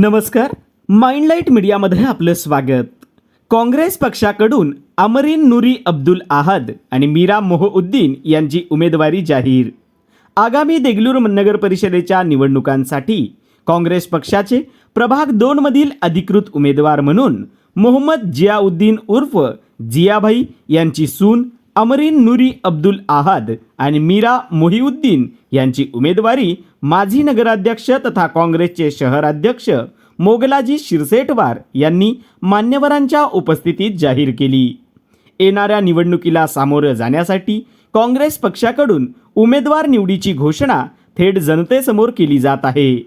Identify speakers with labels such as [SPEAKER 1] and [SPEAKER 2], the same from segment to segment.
[SPEAKER 1] नमस्कार. माइंडलाईट मीडियामध्ये आपलं स्वागत. काँग्रेस पक्षाकडून अमरीन नुरी अब्दुल आहद आणि मीरा मोहउद्दीन यांची उमेदवारी जाहीर. आगामी देगलूर नगर परिषदेच्या निवडणुकांसाठी काँग्रेस पक्षाचे प्रभाग दोनमधील अधिकृत उमेदवार म्हणून मोहम्मद जियाउद्दीन उर्फ जियाभाई यांची सून अमरीन नुरी अब्दुल आहद आणि मीरा मोहिउद्दीन यांची उमेदवारी माजी नगराध्यक्ष तथा काँग्रेसचे शहराध्यक्ष मोगलाजी शिरसेटवार यांनी मान्यवरांच्या उपस्थितीत जाहीर केली. येणाऱ्या निवडणुकीला सामोरं जाण्यासाठी काँग्रेस पक्षाकडून उमेदवार निवडीची घोषणा थेट जनतेसमोर केली जात आहे.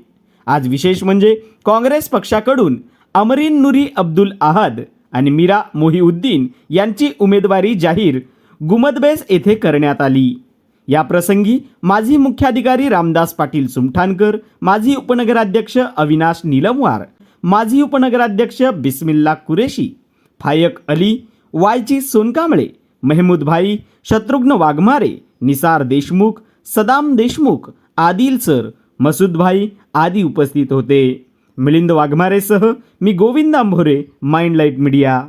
[SPEAKER 1] आज विशेष म्हणजे काँग्रेस पक्षाकडून अमरीन नुरी अब्दुल आहद आणि मीरा मोहिउद्दीन यांची उमेदवारी जाहीर गुमदबेस येथे करण्यात आली. या प्रसंगी माजी मुख्याधिकारी रामदास पाटील सुमठाणकर माजी उपनगराध्यक्ष अविनाश निलमवार माजी उपनगराध्यक्ष बिस्मिल्ला कुरेशी फायक अली वायची सोनकांबळे मेहमूद भाई शत्रुघ्न वाघमारे निसार देशमुख सदाम देशमुख आदिल सर मसूद भाई आदी उपस्थित होते. मिलिंद वाघमारेसह मी Govind Ambhore mind light media.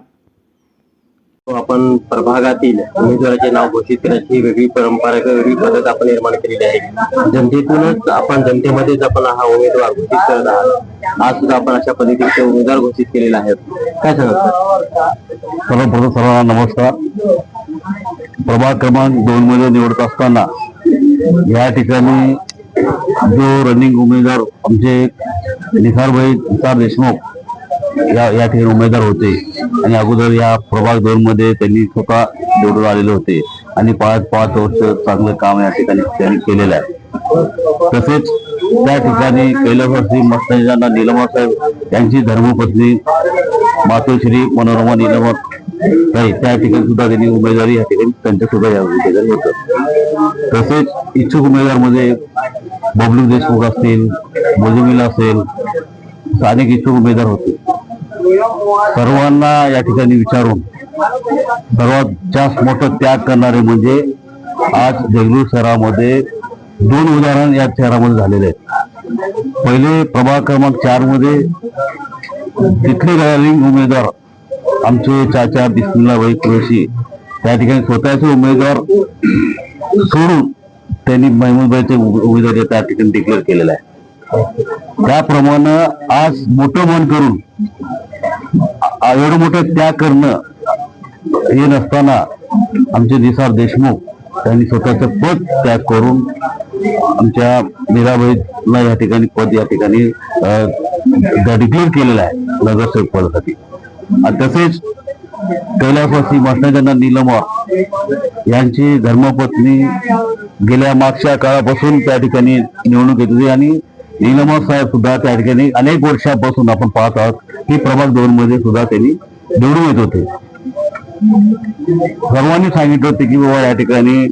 [SPEAKER 2] आपण प्रभागातील उमेदवाराचे नाव घोषित करायची वेगळी परंपरा वेगळी पद्धत आपण निर्माण केलेली आहे. जनतेतूनच आपण जनतेमध्येच आपण हा उमेदवार घोषित करत आहात. आज सुद्धा आपण अशा पद्धतीचे उमेदवार घोषित केलेले आहेत. काय सांगत
[SPEAKER 3] सर्वप्रथम सर्वांना नमस्कार. प्रभाग क्रमांक दोन मध्ये निवडत असताना या ठिकाणी जो रनिंग उमेदवार आमचे निसारभाई निसार देशमुख या या ठिकाणी उमेदवार होते. आणि अगोदर या प्रभाग दोन मध्ये त्यांनी स्वतः निवडून आलेले होते. आणि पाच पाच वर्ष चांगलं काम या ठिकाणी त्यांनी केलेलं आहे. तसेच त्या ठिकाणी कैलासवासी मस्तांना निलमा साहेब यांची धर्मपत्नी मातोश्री मनोरमा निलमा नाही त्या ठिकाणी सुद्धा त्यांनी उमेदवारी या ठिकाणी त्यांच्या सुद्धा या ठिकाणी होतं. तसेच इच्छुक उमेदवारमध्ये बबलू देशमुख असतील मुजुमिला असेल स्थानिक इच्छुक उमेदवार होते. सर्वांना या ठिकाणी विचारून सर्वात जास्त मोठं त्याग करणारे म्हणजे आज देगलूर शहरामध्ये दोन उदाहरण या शहरामध्ये झालेले आहेत. पहिले प्रभाग क्रमांक चारमध्ये तिथले रनिंग उमेदवार आमचे चाचा बिस्मिल्लाभाई कुरेशी त्या ठिकाणी स्वतःचे उमेदवार सोडून त्यांनी महमूदभाईचे उमेदवार त्या ठिकाणी डिक्लेअर केलेला आहे. त्याप्रमाणे आज मोठं मन करून एवढं मोठं त्याग करणं हे नसताना आमचे निसार देशमुख त्यांनी स्वतःचं पद त्याग करून आमच्या मीराबाईला या ठिकाणी पद या ठिकाणी डिक्लेअर केलेलं आहे नगरसेवक पदासाठी. आणि तसेच कैलासवासी मसनाजना निलमवार यांची धर्मपत्नी गेल्या मागच्या काळापासून त्या ठिकाणी निवडणूक घेतली होती आणि निलमवार साहेब सुद्धा त्या ठिकाणी अनेक वर्षापासून आपण पाहत आहोत. की प्रभाग दोन मध्ये सुद्धा त्यांनी निवडून येत होते. सर्वांनी सांगितलं होते की बाबा या ठिकाणी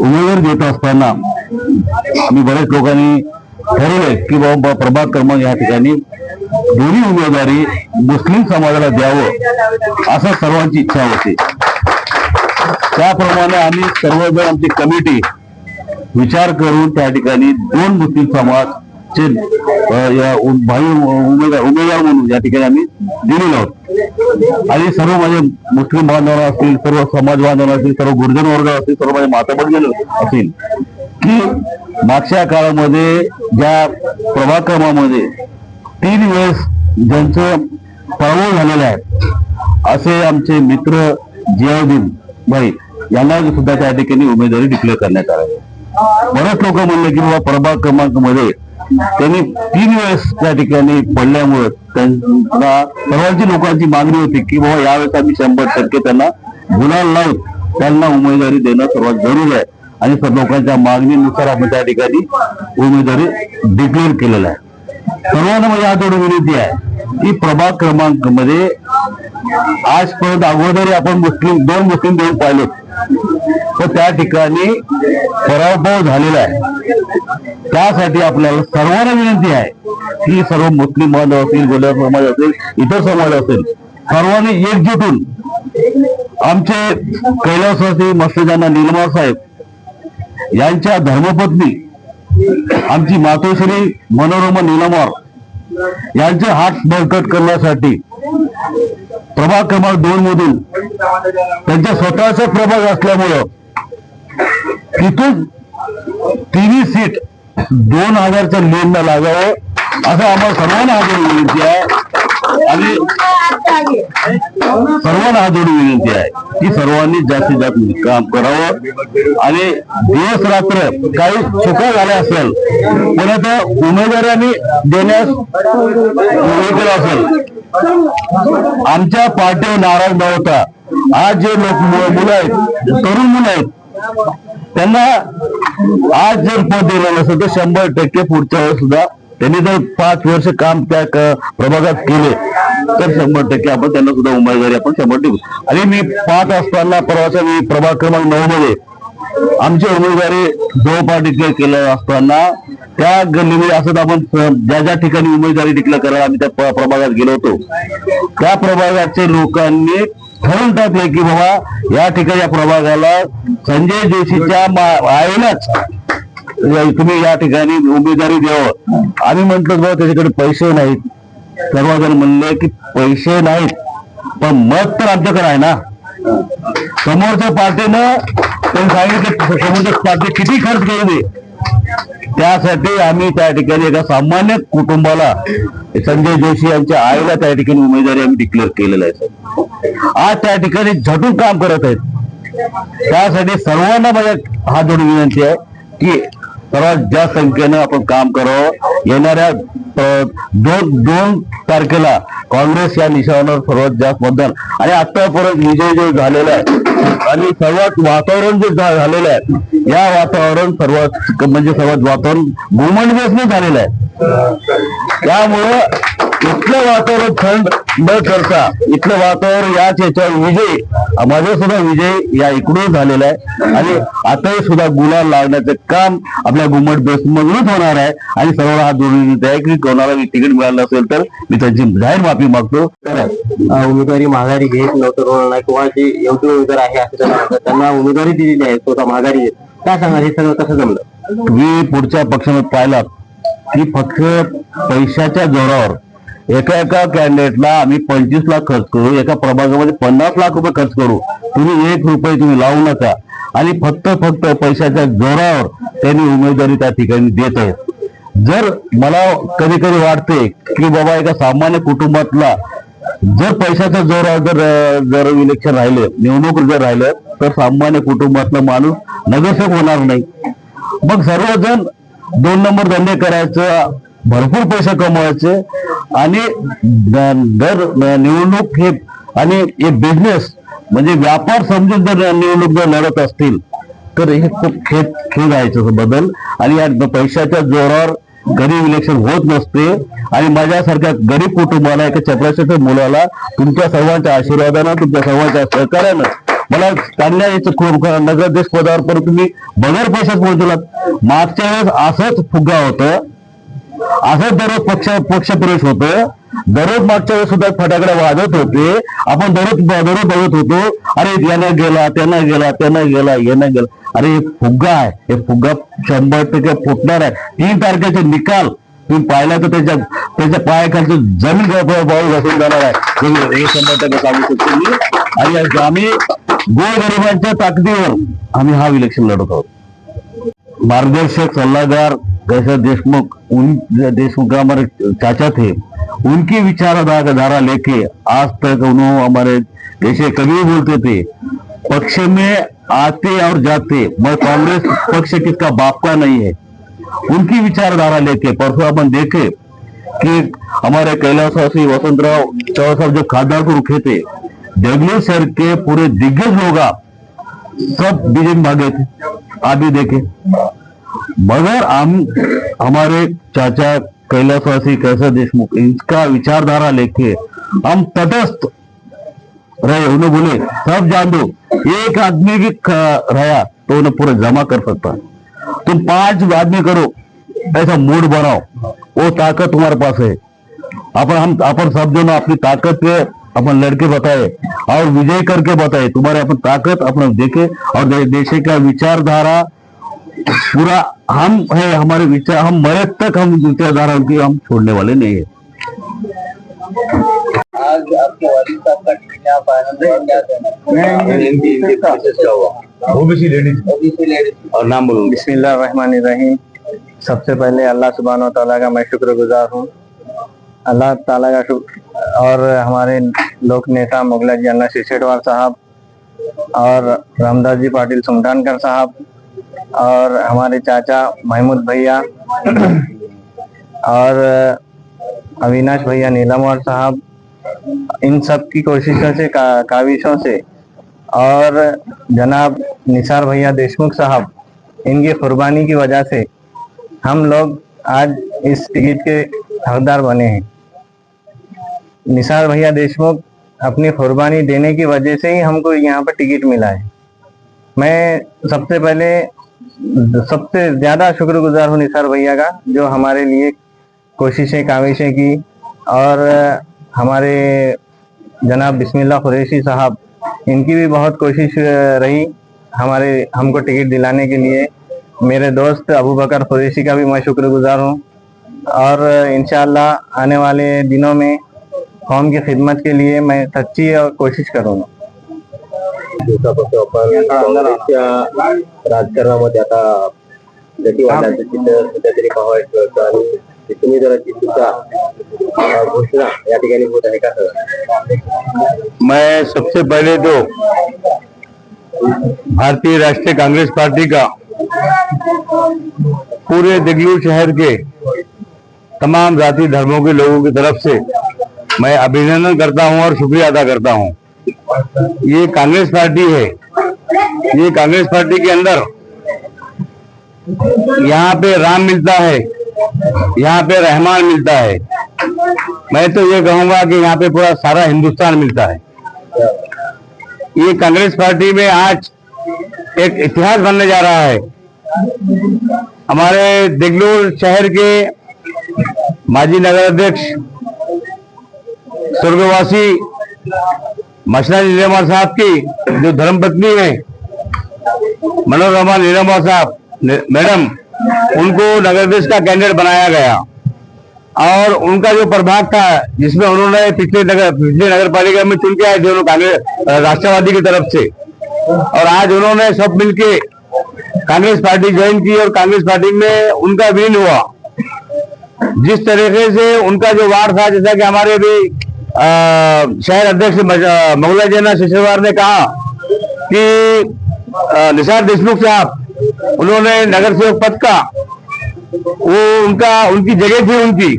[SPEAKER 3] उमेदवार देत असताना आम्ही बऱ्याच लोकांनी ठरवलंय की बाबा प्रभाग क्रमांक या ठिकाणी दोन्ही उमेदवारी मुस्लिम समाजाला द्यावं असं सर्वांची इच्छा होती. त्याप्रमाणे आम्ही सर्वजण आमची कमिटी विचार करून त्या ठिकाणी दोन मुस्लिम समाज अ, या उ- भाई उमेदवार उमेदवार म्हणून या ठिकाणी आम्ही दिलेलो आहोत. आणि सर्व माझे मुस्लिम बांधव असतील सर्व समाज बांधव असतील सर्व गुरुजन वर्ग असतील सर्व माझे माता भगिनी असतील. की मागच्या काळामध्ये ज्या प्रभाक्रमामध्ये तीन वेळेस ज्यांचं पराभव झालेलं आहे असे आमचे मित्र जियाउद्दीन भाई यांना सुद्धा त्या ठिकाणी उमेदवारी डिक्लेअर करण्यात आली बरेच लोक म्हणले की बाबा प्रभाग क्रमांकमध्ये त्यांनी तीन वेळेस त्या ठिकाणी पडल्यामुळे त्यांना सर्वांची लोकांची मागणी होती की बाबा यावेळेस आम्ही शंभर टक्के त्यांना गुलाल लावून त्यांना उमेदवारी देणं सर्वात जरुरी आहे. आणि लोकांच्या मागणीनुसार आपण त्या ठिकाणी उमेदवारी डिक्लेअर केलेलं आहे. सर्वांना माझी हातोडी विनंती आहे की प्रभाग क्रमांकमध्ये आजपर्यंत अगोदर आपण मुस्लिम दोन मुस्लिम देऊन पाहिलो तर त्या ठिकाणी पराभव झालेला आहे. त्यासाठी आपल्याला सर्वांना विनंती आहे की सर्व मुस्लिम बांधव असतील गोल्डन समाज असेल इतर समाज असेल सर्वांनी एकजुटून आमचे कैलासवासी मस्तजाना निर्मळ साहेब यांच्या धर्मपत्नी आमची मातोश्री मनोरमा निलमार यांचे हात बळकट करण्यासाठी प्रभाग क्रमांक दोन मधून त्यांच्या स्वतःचा प्रभाग असल्यामुळं तिथून तिन्ही सीट दोन हजारच्या लेनला लागावं असं आम्हाला सर्वांना हात जोडून विनंती आहे. आणि सर्वांना हात जोडून विनंती आहे की सर्वांनी जास्तीत जास्त काम करावं. आणि दिवस रात्र काही चुका झाल्या असेल पण त्या उमेदवारांनी देण्यास केलं असेल. आमच्या पार्टीवर नाराज नव्हता आज जे लोक मुलं आहेत तरुण मुलं आहेत त्यांना आज जर पद दिलं नसतं तर शंभर टक्के पुढच्या वेळेस सुद्धा त्यांनी जर पाच वर्ष काम त्या प्रभागात केले तर शंभर टक्के आपण त्यांना सुद्धा उमेदवारी आपण शंभर टक्के आणि मी पाच असताना परवाच्या मी प्रभाग क्रमांक नऊ मध्ये आमची उमेदवारी जवळपास डिक्लेअर केलं असताना त्या गल्लीमध्ये असं आपण ज्या ज्या ठिकाणी उमेदवारी डिक्लेअर करायला आम्ही त्या प्रभागात गेलो होतो. त्या प्रभागाच्या लोकांनी ठरवून टाकले की बाबा या ठिकाणी या प्रभागाला संजय जोशीच्या मा- आईलाच तुम्ही या ठिकाणी उमेदवारी द्यावं. आम्ही म्हंटल बाबा त्याच्याकडे पैसे नाहीत. सर्वजण म्हणले की पैसे नाहीत. पण मत तर आमच्याकडे आहे ना. समोरच्या पार्टीनं त्यांनी सांगितलं समोरच्या पार्टी किती खर्च करू दे. त्यासाठी आम्ही त्या ठिकाणी एका सामान्य कुटुंबाला संजय जोशी यांच्या आईला त्या ठिकाणी उमेदवारी आम्ही डिक्लेअर केलेला आहे सर. आज त्या ठिकाणी झटून काम करत आहेत. त्यासाठी सर्वांना माझ्या हात जोडून विनंती आहे की सर्वात जास्त संख्येनं आपण काम करावं. येणाऱ्या दोन दोन तारखेला काँग्रेस या निशाणावर सर्वात जास्त मतदान. आणि आतापर्यंत विजय जो झालेला आहे आणि सर्वात वातावरण जे झालेलं आहे या वातावरण सर्वात म्हणजे सर्वात वातावरण घुमंडवेसने झालेलं आहे. त्यामुळं इथलं वातावरण थंड न करता इथलं वातावरण याच याच्यावर विजय. माझा सुद्धा विजय या इकडून झालेला आहे. आणि आताही सुद्धा गुलाल लागण्याचं काम आपल्या घुमट बेस मधूनच होणार आहे. आणि सर्वांना हात जोडून आहे की कोणाला तिकीट मिळालं असेल तर मी त्यांची जाहीर माफी मागतो.
[SPEAKER 2] उमेदवारी माघारी घेत नव्हतं कोणाला किंवा जे योग्य उमेदवार आहे असं. त्यांना उमेदवारी दिलेली आहे. स्वतः माघारी घेत. काय सांगा हे सगळं कसं जमलं?
[SPEAKER 3] तुम्ही पुढच्या पक्षामध्ये पाहिलात की फक्त पैशाच्या जोरावर एका एका कॅन्डिडेटला आम्ही पंचवीस लाख खर्च करू. एका प्रभागामध्ये पन्नास लाख रुपये खर्च करू. तुम्ही एक रुपये तुम्ही लावू नका. आणि फक्त फक्त पैशाच्या जोरावर त्यांनी उमेदवारी त्या ठिकाणी देत आहेत. जर मला कधी कधी वाटते की बाबा एका सामान्य कुटुंबातला जर पैशाच्या जोरावर जर जर इलेक्शन राहिलं निवडणूक जर राहिलं तर सामान्य कुटुंबातला माणूस नगरसेवक होणार नाही. मग सर्वजण दोन नंबर धंदे करायचं भरपूर पैसे कमवायचे आणि दर निवडणूक हे आणि हे बिझनेस म्हणजे व्यापार समजून जर निवडणूक जर लढत असतील तर हे खूप खेळ खेळ आहे बदल. आणि या पैशाच्या जोरावर गरीब इलेक्शन होत नसते. आणि माझ्यासारख्या गरीब कुटुंबाला एका चपराशाच्या मुलाला तुमच्या सर्वांच्या आशीर्वादानं तुमच्या सर्वांच्या सहकार्यानं मला चांगल्या यायचं खूप नगराध्यक्ष पदावर पण तुम्ही बगैर पैशात पोहोचलात मागच्या वेळेस असंच फुगा होतं. असं दररोज पक्ष पक्षप्रवेश होतं. दररोज मागच्या वेळेस सुद्धा फटाकडे वाजत होते. आपण दररोज दररोज बघत होतो. अरे यानं गेला त्यानं गेला त्यानं गेला यानं गेला. अरे हे फुग्गा आहे. हे फुग्गा शंभर टक्के फुटणार आहे. तीन तारखेचे निकाल. तुम्ही पाहिला तर त्याच्या त्याच्या पायाखालचं जमीन पाऊल घसरून जाणार आहे. हे- शंभर टक्के सांगू शकतो मी. आणि आम्ही गोरगरिबांच्या ताकदीवर आम्ही हा इलेक्शन लढत आहोत. मार्गदर्शक सल्लागार कैसर देशमुख, उन देशमुख हमारे चाचा थे, उनकी विचारधारा धारा लेके आज तक उन्होंने हमारे जैसे कभी बोलते थे, पक्ष में आते और जाते मैं कांग्रेस पक्ष किसका बाप का नहीं है। उनकी विचारधारा लेके परसों अपन देखे कि हमारे कैलाशवासी वसंतराव चौहान साहब जो खासदार को रुके थे, जगली सर के पूरे दिग्गज लोग सब बीजेपी भागे थे। आप भी देखे। मगर हम हमारे चाचा कैलाशवासी कैसे देशमुख, इनका विचारधारा लेके हम तटस्थ रहे, उन्हें बोले, सब जान दो, एक आदमी भी रहा तो उन्हें पूरा जमा कर सकता तुम पाँच आदमी करो, ऐसा मूड बनाओ, वो ताकत तुम्हारे पास है। अपन, हम, अपन सब जन अपनी ताकत पे अपन लड़के बताए, और विजय करके बताए, तुम्हारे अपन ताकत अपना देखे, और देश का विचारधारा पूरा हम है हमारे विचार हम मरे तक हम विचारधारा उनकी हम छोड़ने वाले नहीं है।
[SPEAKER 2] आज आपके वालिद साहब का टिकट यहाँ क्या कहना इनकी इनकी प्रोसेस क्या हुआ?
[SPEAKER 4] ओबीसी लेडीज़ और नाम बोलूँगी
[SPEAKER 5] बिस्मिल्लाहिर्रहमानिर्रहीम। सबसे पहले अल्लाह सुबहान तला का मैं शुक्रगुजार हूँ। अल्लाह ताला का शुक्र और हमारे लोक नेता मुगला जी अन्ना शिशेटवार साहब और रामदास जी पाटिल सुमटानकर साहब। और हमारे चाचा महमूद भैया और अविनाश भैया नीलमवार साहब इन सब की कोशिशों से का, काविशों से और जनाब निसार भैया देशमुख साहब इनकी कुर्बानी की वजह से हम लोग आज इस टिकट के हकदार बने हैं। निसार भैया देशमुख अपनी कुर्बानी देने की वजह से ही हमको यहाँ पर टिकट मिला है। मैं सबसे पहले सबसे ज़्यादा शुक्रगुजार हूँ निसार भैया का, जो हमारे लिए कोशिशें काविशें की और हमारे जनाब बिस्मिल्लाह कुरैशी साहब, इनकी भी बहुत कोशिश रही हमारे, हमको टिकट दिलाने के लिए। मेरे दोस्त अबू बकर कुरैशी का भी मैं शुक्रगुजार हूँ और इंशाल्लाह आने वाले दिनों में कौम की खिदमत के लिए मैं सच्ची कोशिश करूँगा।
[SPEAKER 2] दिवसापासून आपण काँग्रेसच्या राजकारणामध्ये आता गती चित्र सध्या तरी पाहायचं मिळतं आणि उमेदवाराची सुद्धा घोषणा या ठिकाणी होत आहे का सर?
[SPEAKER 4] मैं सबसे पहले तो भारतीय राष्ट्रीय कांग्रेस पार्टी का पूरे दिगलू शहर के तमाम जाति धर्मों के लोगों की तरफ़ से मैं अभिनंदन करता हूँ और शुक्रिया अदा करता हूँ। ये कांग्रेस पार्टी है। ये कांग्रेस पार्टी के अंदर यहाँ पे राम मिलता है, यहाँ पे रहमान मिलता है। मैं तो ये कहूँगा कि यहाँ पे पूरा सारा हिंदुस्तान मिलता है। ये कांग्रेस पार्टी में आज एक इतिहास बनने जा रहा है। हमारे दिगलूर शहर के माजी नगर अध्यक्ष, स्वर्गवासी मशना नीलमर साहब की, जो धर्मपत्नी है, मनोरमा नीलमर साहब मैडम, उनको नगर अध्यक्ष का कैंडिडेट बनाया गया। और उनका जो प्रभाग था, जिसमें उन्होंने पिछले नगर पिछले नगर पालिका में चुन के आए थे, उन्होंने कांग्रेस राष्ट्रवादी की तरफ़ से। और आज उन्होंने सब मिलके कांग्रेस पार्टी ज्वाइन की और कांग्रेस पार्टी में उनका विन हुआ। जिस तरीके से उनका जो वार्ड था, जैसा कि हमारे भी शहर अध्यक्ष मंगला जैना शिशरवार ने कहा कि निसार देशमुख साहब, उन्होंने नगर सेवक पद का, वो उनका, उनकी जगह थी उनकी,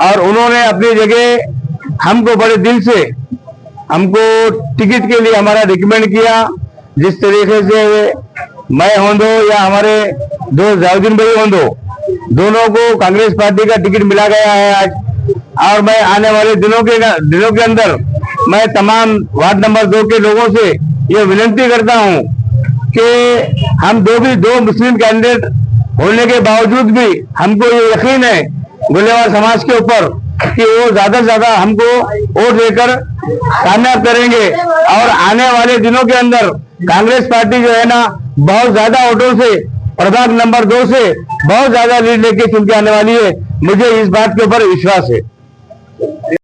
[SPEAKER 4] और उन्होंने अपनी जगह हमको बड़े दिल से, हमको टिकट के लिए हमारा रिकमेंड किया, जिस तरीके से मैं हों दो या हमारे दोस्त जाउद्दीन भाई हों दोनों को कांग्रेस पार्टी का टिकट मिला गया है आज। और मैं आने वाले दिनों के दिनों के अंदर मैं तमाम वार्ड नंबर दो के लोगों से ये विनती करता हूँ कि हम दो भी दो मुस्लिम कैंडिडेट होने के बावजूद भी हमको ये यकीन है गुलेवार समाज के ऊपर कि वो ज़्यादा से ज़्यादा हमको वोट देकर कामयाब करेंगे। और आने वाले दिनों के अंदर कांग्रेस पार्टी जो है ना, बहुत ज़्यादा वोटों से, प्रभाग नंबर दो से बहुत ज़्यादा लीड लेके चुन के आने वाली है। मुझे इस बात के ऊपर विश्वास है।